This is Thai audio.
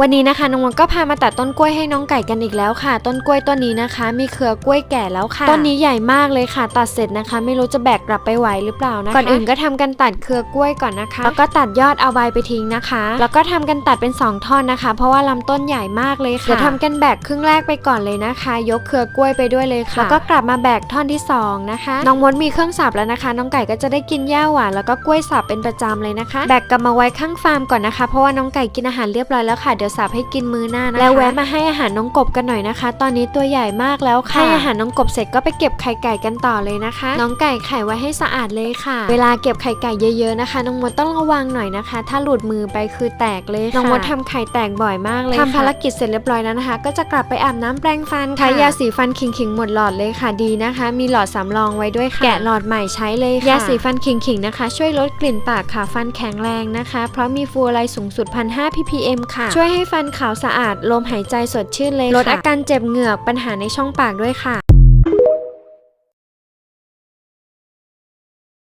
วันนี้นะคะน้องมดก็พามาตัดต้นกล้วยให้น้องไก่กันอีกแล้วค่ะ ต้นกล้วยต้นนี้นะคะ มีเครือกล้วยแก่แล้วค่ะ ต้นนี้ใหญ่มากเลยค่ะ ตัดเสร็จนะคะ ไม่รู้จะแบกกลับไปไหวหรือเปล่านะคะก่อนอื่นก็ทำกันตัดเครือกล้วยก่อนนะคะ แล้วก็ตัดยอดเอาใบไปทิ้งนะคะ แล้วก็ทำกันตัดเป็นสองท่อนนะคะ เพราะว่าลำต้นใหญ่มากเลยค่ะเดี๋ยวทำกันแบกครึ่งแรกไปก่อนเลยนะคะ ยกเครือกล้วยไปด้วยเลยค่ะแล้วก็กลับมาแบกท่อนที่สองนะคะ น้องมดมีเครื่องสับแล้วนะคะ น้องไก่ก็จะได้กินหญ้าหวานแล้วก็กล้วยสับเป็นประจำเลยนะคะ แบกกลับมาไว้ข้างฟาร์มก่อนนะคะ เพราะว่าน้องไก่กินอาหารเรียบร้อยแล้วค่ะเดี๋ยวสับให้กินมื้อหน้านะคะแล้วแวะมาให้อาหารน้องกบกันหน่อยนะคะ ตอนนี้ตัวใหญ่มากแล้วค่ะให้อาหารน้องกบเสร็จก็ไปเก็บไข่ไก่กันต่อเลยนะคะ น้องไก่ไข่ไว้ให้สะอาดเลยค่ะ เวลาเก็บไข่ไก่เยอะๆนะคะ น้องมดต้องระวังหน่อยนะคะ ถ้าหลุดมือไปคือแตกเลยค่ะน้องมดทำไข่แตกบ่อยมากเลยทำภารกิจเสร็จเรียบร้อยแล้วนะคะ ก็จะกลับไปอาบน้ำแปรงฟันค่ะยาสีฟันขิงๆหมดหลอดเลยค่ะดีนะคะ มีหลอดสำรองไว้ด้วยค่ะแกะหลอดใหม่ใช้เลยค่ะยาสีฟันขิงๆนะคะ ช่วยลดกลิ่นปากค่ะฟันแข็งแรงนะคะ เพราะมีฟลูออไรด์สูงสุด1,500 ppm ค่ะช่วยให้ฟันขาวสะอาด ลมหายใจสดชื่นเลยลดอาการเจ็บเหงือกปัญหาในช่องปากด้วยค่ะ